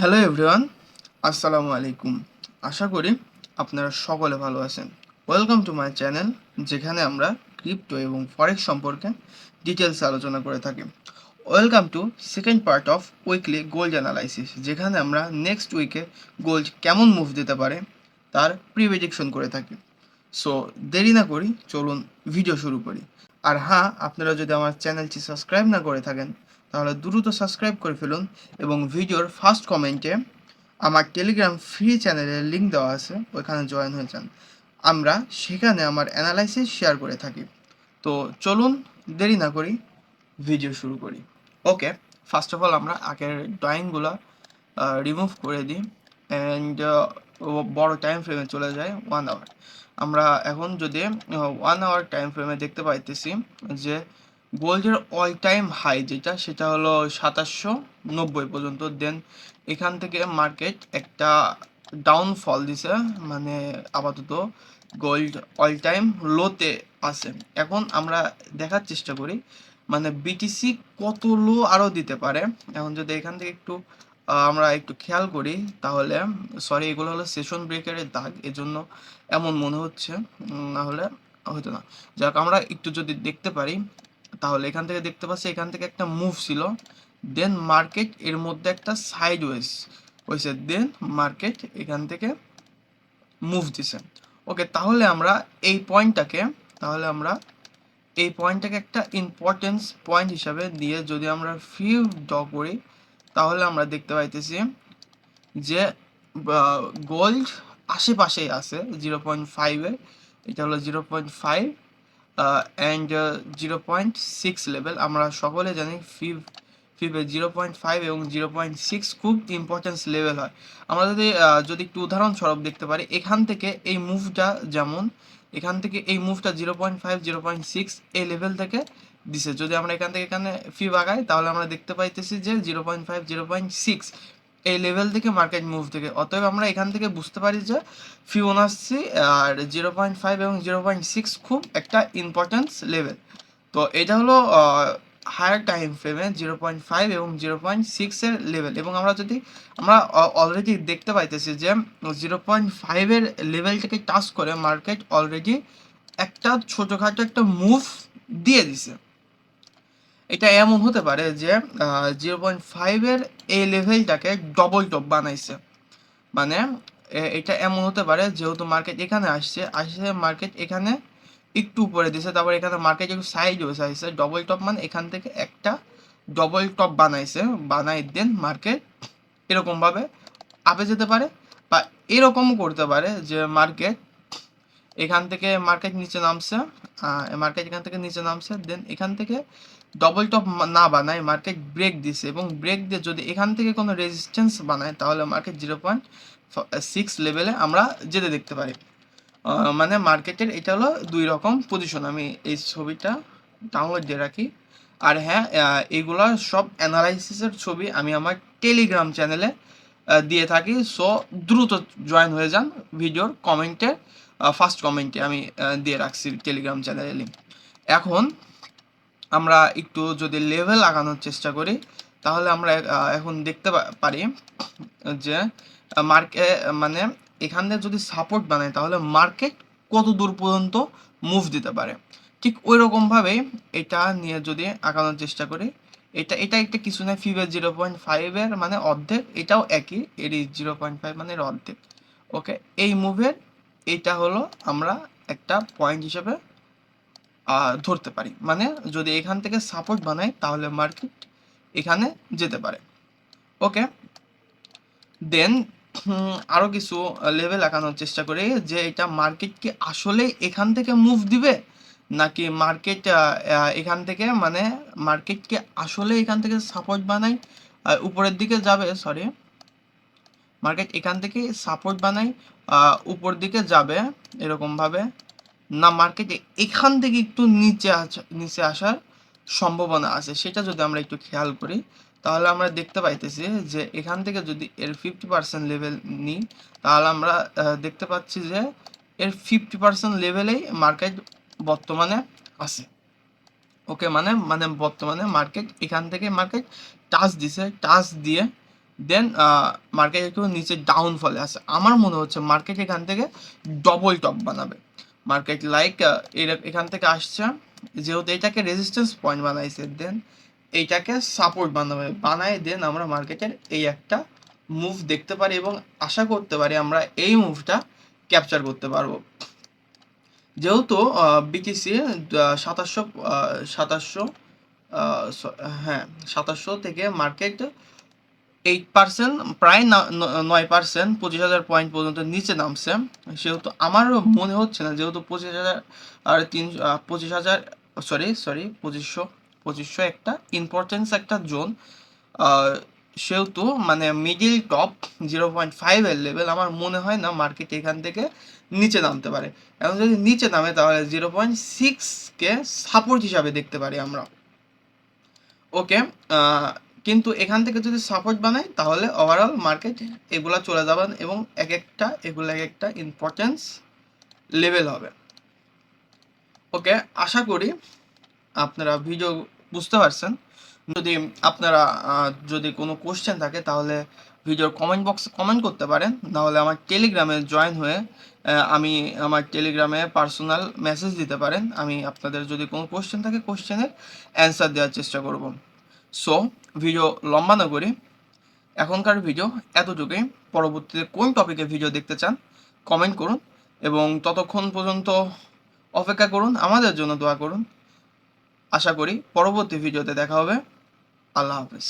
Hello everyone, আসসালামু আলাইকুম। আশা করি আপনারা সকলে ভালো আছেন। ওয়েলকাম টু মাই চ্যানেল, যেখানে আমরা ক্রিপ্টো এবং ফরেক্স সম্পর্কে ডিটেলস আলোচনা করে থাকি। Welcome to second part of weekly gold analysis, যেখানে আমরা নেক্সট উইকে গোল্ড কেমন মুভ দিতে পারে তার প্রিভেডিকশন করে থাকি। সো দেরি না করি, চলুন ভিডিও শুরু করি। আর হ্যাঁ আপনারা যদি আমার চ্যানেলটি সাবস্ক্রাইব না করে থাকেন, তাহলে দ্রুত সাবস্ক্রাইব করে ফেলুন এবং ভিডিওর ফার্স্ট কমেন্টে আমার টেলিগ্রাম ফ্রি চ্যানেলের লিঙ্ক দেওয়া আছে, ওইখানে জয়েন হয়ে যান। আমরা সেখানে আমার অ্যানালাইসিস শেয়ার করে থাকি। তো চলুন, দেরি না করি ভিডিও শুরু করি। ওকে ফার্স্ট অফ অল আমরা আগের ড্রয়িংগুলো রিমুভ করে দিই। অ্যান্ড বড় টাইম ফ্রেমে চলে যায় ওয়ান আওয়ার আমরা এখন যদি ওয়ান আওয়ার টাইম ফ্রেমে দেখতে পাইতেছি যে গোল্ডের অল টাইম হাই যেটা, সেটা হলো সাতাশশো নব্বই পর্যন্ত। দেন এখান থেকে মার্কেট একটা ডাউনফল দিছে মানে আপাতত গোল্ড অল টাইম লোতে আছে। এখন আমরা দেখার চেষ্টা করি মানে বিটিসি কত লো আরও দিতে পারে। এখন যদি এখান থেকে একটু আমরা একটু খেয়াল করি। তাহলে সরি এগুলো হলো সেশন ব্রেকারের দাগ। এজন্য এমন মনে হচ্ছে না হলে হয়তো না। যাক, আমরা একটু যদি দেখতে পারি, তাহলে এখান থেকে দেখতে পাচ্ছি, এখান থেকে একটা মুভ ছিল। দেন মার্কেট এর মধ্যে একটা সাইড ওয়েজ হয়েছে। দেন মার্কেট এখান থেকে মুভ দিছে। ওকে তাহলে আমরা এই পয়েন্টটাকে তাহলে আমরা এই পয়েন্টটাকে একটা ইম্পর্টেন্স পয়েন্ট হিসাবে দিয়ে যদি আমরা ফিউ ড করি তাহলে আমরা দেখতে পাইতেছি যে গোল্ড আশেপাশেই আছে জিরো পয়েন্ট ফাইভে এটা হলো zero point five and zero point six level আমরা সকলে জানি ফিভ ফিভে জিরো পয়েন্ট ফাইভ এবং জিরো পয়েন্ট সিক্স খুব ইম্পর্টেন্স লেভেল হয়। আমরা যদি যদি একটু উদাহরণস্বরূপ দেখতে পারি, এখান থেকে এই মুভটা যেমন, এখান থেকে এই মুভটা zero point five zero point six এই লেভেল থেকে দিছে। যদি আমরা এখান থেকে এখানে ফি আগাই তাহলে আমরা দেখতে পাইতেছি যে zero point five zero point six এই লেভেল থেকে মার্কেট মুভ থেকে। অতএব আমরা এখান থেকে বুঝতে পারি যে ফিবোনাসি আর জিরো পয়েন্ট ফাইভ এবং জিরো পয়েন্ট সিক্স খুব একটা ইম্পর্টেন্স লেভেল তো এটা হলো হায়ার টাইম ফ্রেমে জিরো পয়েন্ট ফাইভ এবং জিরো পয়েন্ট সিক্সের লেভেল এবং আমরা যদি, আমরা অলরেডি দেখতে পাইতেছি যে জিরো পয়েন্ট ফাইভের লেভেলটাকে টাচ করে মার্কেট অলরেডি একটা ছোটোখাটো একটা মুভ দিয়ে দিছে। এটা এমন হতে পারে যে জিরো পয়েন্ট ফাইভের এই লেভেলটাকে ডবল টপ বানাইছে। মানে এটা এমন হতে পারে যেহেতু মার্কেট এখানে আসছে আসছে মার্কেট এখানে একটু উপরে দিছে, তারপর এখানে মার্কেট একটু সাইড হয়েছে আসছে ডবল টপ মানে এখান থেকে একটা ডবল টপ বানাইছে, বানাই দেন মার্কেট এরকমভাবে আপে যেতে পারে বা এরকমও করতে পারে যে মার্কেট এখান থেকে মার্কেট নিচে নামছে মার্কেট এখান থেকে নিচে নামছে দেন এখান থেকে ডবল টপ না বানায় মার্কেট ব্রেক দিছে এবং ব্রেক দিয়ে যদি এখান থেকে কোনো রেজিস্ট্যান্স বানায়, তাহলে মার্কেট জিরো পয়েন্ট সিক্স লেভেলে আমরা যেতে দেখতে পারি। মানে মার্কেটের এটা হলো দুই রকম পজিশন আমি এই ছবিটা ডাউনলোড দিয়ে রাখি। আর হ্যাঁ এগুলা সব অ্যানালাইসিসের ছবি আমি আমার টেলিগ্রাম চ্যানেলে দিয়ে থাকি। সো দ্রুত জয়েন হয়ে যান ভিডিওর কমেন্টে ফার্স্ট কমেন্টে আমি দিয়ে রাখছি টেলিগ্রাম চ্যানেলের লিঙ্ক এখন আমরা একটু যদি লেভেল আগানোর চেষ্টা করি, তাহলে আমরা এখন দেখতে পারি যে মার্কে মানে এখানে যদি সাপোর্ট বানায় তাহলে মার্কেট কত দূর পর্যন্ত মুভ দিতে পারে। ঠিক ওই রকমভাবেই এটা নিয়ে যদি আঁকানোর চেষ্টা করি, এটা এটা একটা কিছু না ফিভের জিরো পয়েন্ট ফাইভের মানে অর্ধেক, এটাও একই, এরই জিরো পয়েন্ট ফাইভ মানে এর অর্ধেক। ওকে এই মুভের এটা হলো আমরা একটা পয়েন্ট হিসেবে ধরতে পারি। মানে যদি এখান থেকে সাপোর্ট বানাই, তাহলে মার্কেট এখানে যেতে পারে। ওকে দেন আরও কিছু লেভেল আঁকানোর চেষ্টা করি যে এটা মার্কেট কি আসলে এখান থেকে মুভ দিবে? নাকি মার্কেট এখান থেকে মানে মার্কেট কি আসলে এখান থেকে সাপোর্ট বানাই? উপরের দিকে যাবে সরি মার্কেট এখান থেকে সাপোর্ট বানাই উপর দিকে যাবে এরকমভাবে না মার্কেটে এখান থেকে একটু নিচে আসা নিচে আসার সম্ভাবনা আছে। সেটা যদি আমরা একটু খেয়াল করি, তাহলে আমরা দেখতে পাইতেছি যে এখান থেকে যদি এর ফিফটি পার্সেন্ট লেভেল নিই, তাহলে আমরা দেখতে পাচ্ছি যে এর ফিফটি পার্সেন্ট লেভেলেই মার্কেট বর্তমানে আছে। ওকে মানে মানে বর্তমানে মার্কেট এখান থেকে মার্কেট টাচ দিছে টাচ দিয়ে দেন মার্কেট একটু নিচে ডাউনফলে আছে। আমার মনে হচ্ছে মার্কেট এখান থেকে ডবল টপ বানাবে। মার্কেট লাইক এখান থেকে আসছে। যেহেতু এটাকে রেজিস্ট্যান্স পয়েন্ট বানাইছে দেন এইটাকে সাপোর্ট বানাবে। বানায় দেন আমরা মার্কেটের এই একটা মুভ দেখতে পারি এবং আশা করতে পারি আমরা এই মুভটা ক্যাপচার করতে পারব। যেহেতু বিটিসি সাতাশশো সাতাশশো হ্যাঁ সাতাশশো থেকে মার্কেট এইট পার্সেন্ট প্রায় নয় পার্সেন্ট পঁচিশ হাজার পয়েন্ট পর্যন্ত নিচে নামছে। সেহেতু আমারও মনে হচ্ছে না, যেহেতু পঁচিশ হাজার আর তিন পঁচিশ হাজার সরি সরি পঁচিশশো পঁচিশশো একটা ইম্পর্টেন্স একটা জোন। সেহেতু মানে মিডিল টপ জিরো পয়েন্ট ফাইভের লেভেল আমার মনে হয় না মার্কেট এখান থেকে নিচে নামতে পারে। এখন যদি নিচে নামে তাহলে জিরো পয়েন্ট সিক্সকে সাপোর্ট হিসাবে দেখতে পারি আমরা। ওকে কিন্তু এখান থেকে যদি সাপোর্ট বানাই, তাহলে ওভারঅল মার্কেট এগুলা চলে যাবেন এবং এক একটা, এগুলো এক একটা ইম্পর্টেন্স লেভেল হবে। ওকে আশা করি আপনারা ভিডিও বুঝতে পারছেন। যদি আপনারা যদি কোনো কোশ্চেন থাকে, তাহলে ভিডিওর কমেন্ট বক্সে কমেন্ট করতে পারেন। নাহলে আমার টেলিগ্রামে জয়েন হয়ে আমি আমার টেলিগ্রামে পার্সোনাল মেসেজ দিতে পারেন। আমি আপনাদের যদি কোনো কোশ্চেন থাকে কোশ্চেনের অ্যান্সার দেওয়ার চেষ্টা করব। সো ভিডিও লম্বা না করি, এখনকার ভিডিও এতটুকুই। পরবর্তীতে কোন টপিকে ভিডিও দেখতে চান কমেন্ট করুন এবং ততক্ষণ পর্যন্ত অপেক্ষা করুন, আমাদের জন্য দোয়া করুন। আশা করি পরবর্তী ভিডিওতে দেখা হবে। আল্লাহ হাফেজ।